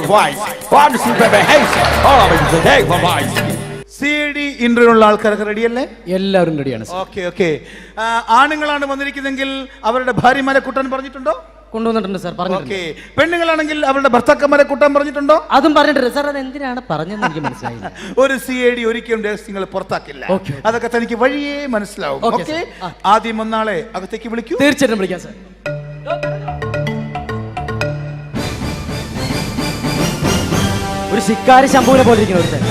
all wise. One super behavior. All of it is a day for. C D ഇന്റർവ്യൂള്ള ആൾക്കാരൊക്കെ റെഡിയല്ലേ എല്ലാവരും റെഡിയാണ് okay okay ആണുങ്ങളാണ് വന്നിരിക്കുന്നെങ്കിൽ അവരുടെ ഭാര്യമാരെ കൂട്ടാൻ പറഞ്ഞിട്ടുണ്ടോ? കൊണ്ടുവന്നിട്ടുണ്ട് സാർ പറഞ്ഞിട്ടുണ്ട്. ഓക്കെ പെണ്ണുങ്ങളാണെങ്കിൽ അവരുടെ ഭർത്താക്കന്മാരെ കൂട്ടാൻ പറഞ്ഞിട്ടുണ്ടോ? അതും പറഞ്ഞിട്ടുണ്ട്. സാർ അത് എന്തിനാണ് പറഞ്ഞതെന്ന് എനിക്ക് മനസ്സിലായില്ല. ഒരു സി ഐ ഡി ഒരിക്കലും രഹസ്യങ്ങൾ പുറത്താക്കില്ല. അതൊക്കെ തനിക്ക് വഴിയേ മനസ്സിലാവും. Okay, okay. ആദ്യം ഒന്നാളെ അകത്തേക്ക് വിളിക്കൂ. തീർച്ചയായിട്ടും വിളിക്കാം സാർ ശിക്കാരി ശംഭുവിനെ പോലെ ഇരിക്കുന്നു ഒരുത്തൻ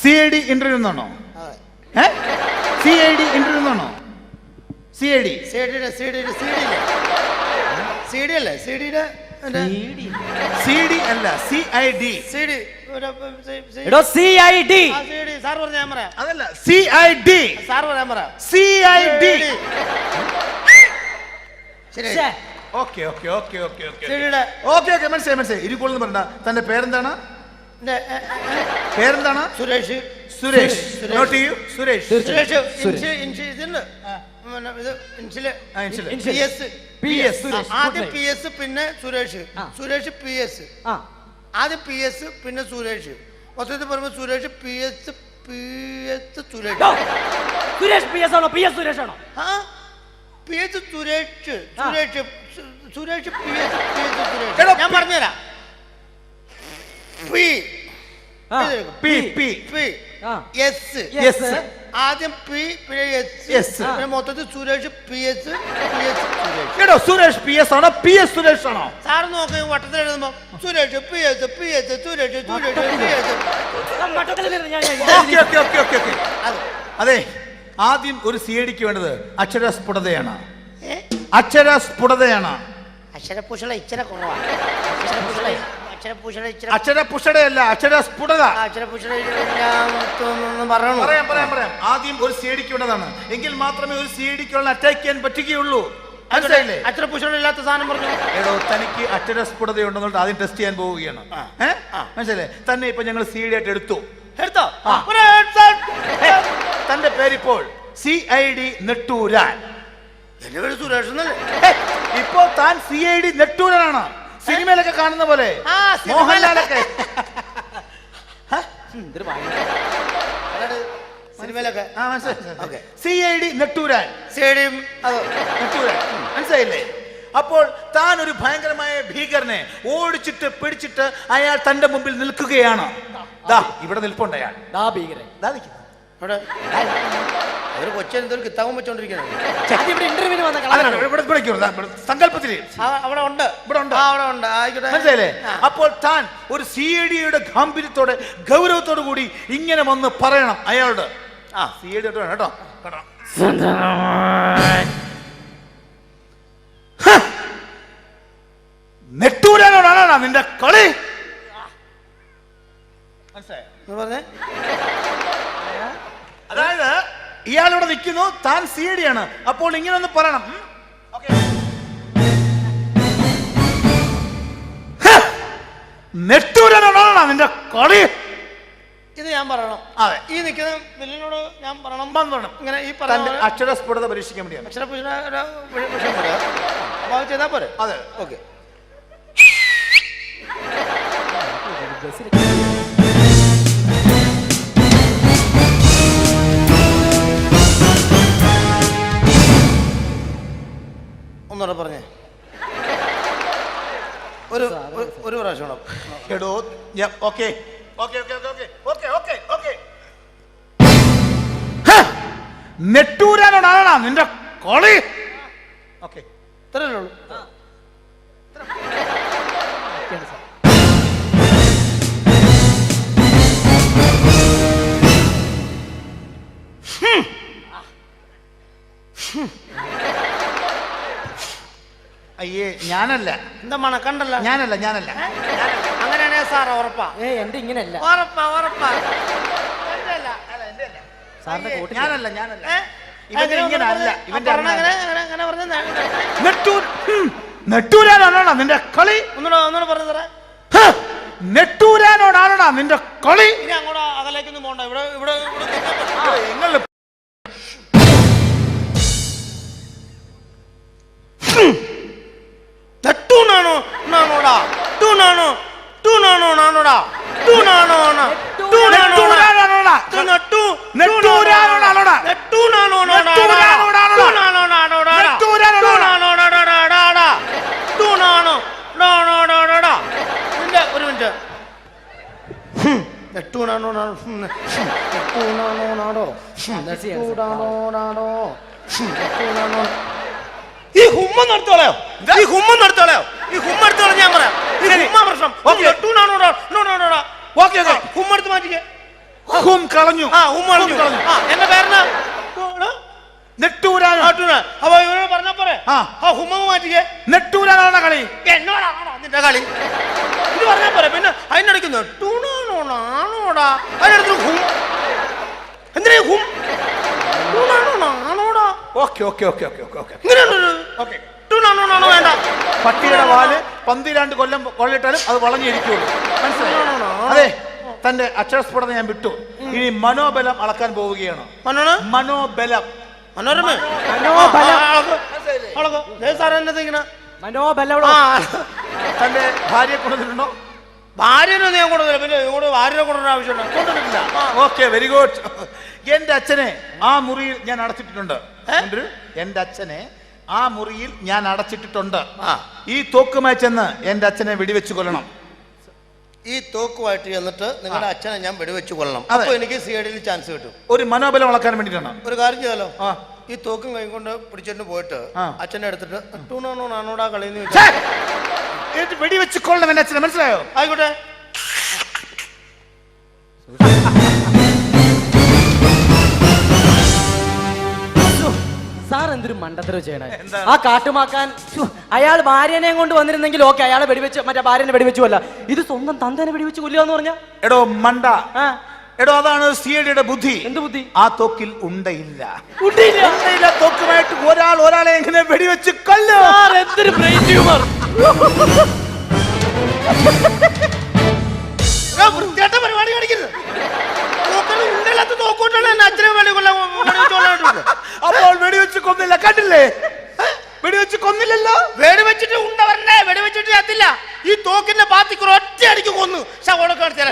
സി ഐ ഡി ഇന്റർവ്യൂ എന്നാണോ സി ഐ ഡി ഇന്റർവ്യൂ എന്നാണോ C I D C I D C D അല്ലേ ഡി സി ഡി അല്ല സി ഐ ഡി സിഡി എടോ C I D CD sir പറഞ്ഞ ഞാൻ പറയാം അതല്ല സി ഐ ഡി സാർ പറയാൻ പറയാം സി ഐ ഡി ശരി. Okay okay okay okay okay സിഡിയുടെ okay okay മനസ്സിലായി മനസ്സിലായി. ഇരുക്കോളെന്ന് പറഞ്ഞ തന്റെ പേരെന്താണ്? പേരെന്താണ്? സുരേഷ്. സുരേഷ്. നോട്ട് ചെയ്യൂ. സുരേഷ്. സുരേഷ്. ഇൻഷി ഇൻഷി പിന്നെ ഇത് ഇൻഷിൽ. P S. P S. Suresh. ആദ്യം പി എസ് പിന്നെ സുരേഷ്. Suresh P S. ആദ്യം പി എസ് പിന്നെ സുരേഷ്. മൊത്തത്തിൽ പറയുമ്പോൾ Suresh P S P S Suresh. Suresh P S ആണോ? പി എസ് സുരേഷ് ആണോ? ആ. P Suresh Suresh Suresh P S P Suresh. ഞാൻ പി- പറഞ്ഞുതരാം. പി. ആ, പി പി. പി. ആ. എസ്. Yes. ആദ്യം പി പിന്നെ എസ്. പിന്നെ മൊത്തത്തിൽ Suresh P S P S Suresh. എടോ സുരേഷ് പി എസ് ആണോ? പി എസ് സുരേഷ് ആണോ? സാറ് നോക്കി വട്ടത്തിൽ എഴുതുമ്പോ Suresh P S P S Suresh Suresh P S. ഞാൻ- ഞാൻ- ഞാൻ- okay okay okay okay okay. അത് അതെ. ആദ്യം ഒരു സി ഡിക്ക് വേണ്ടത് അക്ഷരസ്ഫുടതയാണ്. സ്ഫുടതയാണ് അക്ഷരസ്ഫുടതയാണ്. സ്ഫുടതയാണ് ഇച്ചിരി കുറവാണ്. അക്ഷരപൂഷണ ഇച്ചിരി അക്ഷരപുഷടയല്ല അക്ഷരസ്ഫുടത. പറയണു? പറയാം പറയാം പറയാം. ആദ്യം ഒരു സി ഡിക്ക് വേണ്ടതാണ്. എങ്കിൽ മാത്രമേ ഒരു സി ഡിക്കുള്ള അറ്റാക്ക് ചെയ്യാൻ പറ്റുകയുള്ളൂ. മനസ്സിലായില്ലേ? അക്ഷരപൂഷണ ഇല്ലാത്ത സാധനം പറഞ്ഞു. എടോ തനിക്ക് ആദ്യം ടെസ്റ്റ് ചെയ്യാൻ പോവുകയാണ്? മനസ്സിലായില്ലേ? തന്നെ ഇപ്പൊ ഞങ്ങൾ സി ഡി ആയിട്ട് എടുത്തു. എടുത്തോ ആ. ഒരു headset. ഏ, തന്റെ പേരിപ്പോൾ സി ഐ ഡി നെട്ടൂരാൻ. എന്റെ പേര് സുരേഷ് എന്നല്ലേ? ഇപ്പോ താൻ സി ഐ ഡി നെട്ടൂരനാണ്. സിനിമയിലൊക്കെ കാണുന്ന പോലെ. ആ, സിനിമയിലൊക്കെ. മോഹൻലാലൊക്കെ. സിനിമയിലൊക്കെ. ആ. മനസ്സിലായി C I D Netturan. Stadium അത് നെട്ടൂരാൻ. മനസ്സിലായില്ലേ? അപ്പോൾ താൻ ഒരു ഭയങ്കരമായ ഭീകരനെ ഓടിച്ചിട്ട് പിടിച്ചിട്ട് അയാൾ തന്റെ മുമ്പിൽ നിൽക്കുകയാണ്. ദാ ഇവിടെ നിൽപ്പുണ്ട് അയാൾ. ദാ ഭീകരൻ. ദാ നിൽക്കുന്നു. അവിടെ? ഒരു കിത്താവും വെച്ചോണ്ടിരിക്കുന്നത് ഇവിടെ ഇന്റർവ്യൂവിന് വന്ന അതാണ് കളറാണ് ഇവിടെ ഇവിടെ നിൽക്കുന്നു. ദാ സങ്കല്പത്തിൽ അവിടെ ഉണ്ട്. ഇവിടെ ഉണ്ട്. ആ, അവിടെ ഉണ്ട്. ആയിക്കോട്ടെ. മനസ്സിലായില്ലേ? ആ. അപ്പോൾ താൻ ഒരു സി എ ഡിയുടെ ഗാംഭീര്യത്തോടെ ഗൗരവത്തോടു കൂടി ഇങ്ങനെ വന്ന് പറയണം അയാളോട്. ആ സി എ ഡി കേട്ടോ കേട്ടോ. ഹ! നെട്ടൂരാനോടാണ് നിന്റെ കളി? മനസ്സിലായോ? പറഞ്ഞേ? അതായത് ഇയാളിവിടെ നിൽക്കുന്നു താൻ സി ഡി ആണ്. അപ്പോൾ ഇങ്ങനെ ഒന്ന് പറയണം? Okay. നിന്റെ കളി? ഇത് ഞാൻ പറയണം. അതെ. ഈ നിൽക്കുന്ന വില്ലനോട് ഞാൻ പറയണം. വന്നോണം. ഇങ്ങനെ ഈ പറഞ്ഞ അക്ഷരസ്ഫുടത പരീക്ഷിക്കാൻ വേണ്ടിയാണ്. അക്ഷരപൂഷണ ഒരു വി- വിഷയം പോലെ. അപ്പൊ ചെയ്താൽ പോരെ? അതെ. ഓക്കെ. ഒരു ഒരു- പ്രാവശ്യം എടോ okay. Okay okay okay okay. Okay okay നെട്ടൂരാനോടാണ് നിന്റെ കോളി? ഓക്കെ. ഇത്രയല്ലേ ഉള്ളൂ. ഞാനല്ല എന്താ കണ്ടല്ല ഞാനല്ല ഞാനല്ല അങ്ങനെയാണേ സാർ ഉറപ്പാ ഏ എന്റെ ഇങ്ങനല്ല ഉറപ്പാ ഉറപ്പാ. സാറിന്റെ. ഞാനല്ല ഞാനല്ല? ഇവന്റെ അങ്ങനെ ഇങ്ങനെ അല്ല ഇവന്റെ അങ്ങനെ അങ്ങനെ അങ്ങനെ അങ്ങനെ പറഞ്ഞ് നെട്ടൂർ ഹും. നിന്റെ കളി ഒന്നുകൂടെ ഒന്നുകൂടെ പറഞ്ഞു തരാം ഹ! നെട്ടൂരാനോടാണോടാ നിന്റെ കളി ഇനി അങ്ങോട്ട് അകലേക്കൊന്നും പോണ്ട ഇവിടെ ഇവിടെ. നിങ്ങൾ ഈ ഹുമ്മ നടത്തോളയോ ഈ ഹുമ്മ നടത്തോളയോ ഈ ഹുമ്മ എടുത്തോളാം ഞാൻ പറയാം. ഈ ശരി. ഹുമ്മ പ്രശ്നം ഓക്കേ. നെട്ടൂനാണോടാ നോടാ ഓക്കെ ഓക്കെ. ഹുമ്മ എടുത്ത് മാറ്റിക്കേ. ഹും കളഞ്ഞു. ആ ഹുമ്മ കളഞ്ഞു. ആ എന്റെ പേരെന്നാ? നെട്ടൂരാനോ. നാട്ടൂരാ അപ്പൊ ഇവരോട് പറഞ്ഞ പോരെ? ആ. ഹുമ്മ മാറ്റിക്കേ. നെട്ടൂരാനോടാ കളി? എന്നോടാണോടാ നിന്റെ കളി? ഇത് പറഞ്ഞാ പോരെ. പിന്നെ അതിനിടയ്ക്ക് നെട്ടൂണാണോടാണോടാ അതിനടുത്ത് ഹും. എന്തിനാ ഹും? Okay okay okay okay okay okay. ഇങ്ങനെയുള്ളൊരു ഓക്കെ. ടൂണാണോടാണോ വേണ്ട. പട്ടിയുടെ വാൽ. പന്തിരാണ്ട് കൊല്ലം കൊള്ളിട്ടാലും അത് വളഞ്ഞിരിക്കുള്ളൂ. മനസ്സിലായോ? അതെ. തന്റെ അക്ഷരസ്ഫുടത ഞാൻ വിട്ടു. ഇനി മനോബലം അളക്കാൻ പോവുകയാണ്. മനോണ് മനോബലം. മനോരമ? മനോബലം. തന്റെ ഭാര്യയെ കൊണ്ടുവന്നിട്ടുണ്ടോ? ഭാര്യനെ ഞാൻ കൊണ്ടുവന്നില്ല. പിന്നെ ഇങ്ങോട്ട് ഭാര്യനെ കൊണ്ടുവരുന്ന ആവശ്യമുണ്ട് കൊണ്ടുവന്നിട്ടില്ല. ഓക്കെ വെരി ഗുഡ് എന്റെ അച്ഛനെ ആ മുറിയിൽ ഞാൻ അടച്ചിട്ടിട്ടുണ്ട്? എന്റെ അച്ഛനെ ആ മുറിയിൽ ഞാൻ അടച്ചിട്ടിട്ടുണ്ട്. ഈ തോക്കുമായി ചെന്ന് എന്റെ അച്ഛനെ വെടിവെച്ച് കൊല്ലണം. ഈ തോക്കുമായിട്ട് ചെന്നിട്ട് നിങ്ങളുടെ അച്ഛനെ ഞാൻ വെടിവെച്ച് കൊല്ലണം. അപ്പൊ എനിക്ക് സി ചാൻസ് കിട്ടും. ഒരു മനോബലം വളക്കാൻ വേണ്ടിയിട്ടാണ്. ഒരു കാര്യം ചെയ്താലോ ഈ തോക്കും കൈ കൊണ്ട് പിടിച്ചിട്ട് പോയിട്ട്. അച്ഛനെ എടുത്തിട്ട് ടൂണാണോ നാണോടാ കളിയെന്ന് വെടിവെച്ച് കൊള്ളണം എന്റെ അച്ഛനെ. മനസ്സിലായോ? ആയിക്കോട്ടെ. എന്തൊരു മണ്ടത്തരവ് ചെയ്യണേ ആ കാട്ടുമാക്കാൻ അയാൾ ഭാര്യനെ കൊണ്ട് വന്നിരുന്നെങ്കിൽ ഓക്കെ അയാളെ വെടിവെച്ച് മറ്റേ ഭാര്യനെ വെടിവെച്ചു അല്ല ഇത് സ്വന്തം തന്തനെ വെടിവെച്ച് കൊല്ലുക എന്ന് പറഞ്ഞാ? എടോ മണ്ട. എടോ അതാണ് സി ബുദ്ധി. എന്ത് ബുദ്ധി? ആ തോക്കിൽ ഉണ്ടയില്ല. ഉണ്ടയില്ല. തോക്കുമായിട്ട് ഒരാൾ ഒരാളെ എങ്ങനെ വെടിവെച്ച് കൊല്ലു? എന്തൊരു ബ്രെയിൻ ട്യൂമർ. പരിപാടി കാണിക്കരുത്. എന്നെ അച്ഛനെ വേണ്ടി കൊല്ലാൻ അപ്പോൾ വെടിവെച്ച് കൊന്നില്ല കണ്ടില്ലേ? വെടിവെച്ച് കൊന്നില്ലല്ലോ? വെടിവെച്ചിട്ട് ഉണ്ടവരനെ വെടിവെച്ചിട്ട് ചത്തില്ല ഈ തോക്കിന്റെ പാത്തിക്ക് ഒറ്റ അടിക്ക് കൊന്നു. ശവോടെ കാണിച്ചാൽ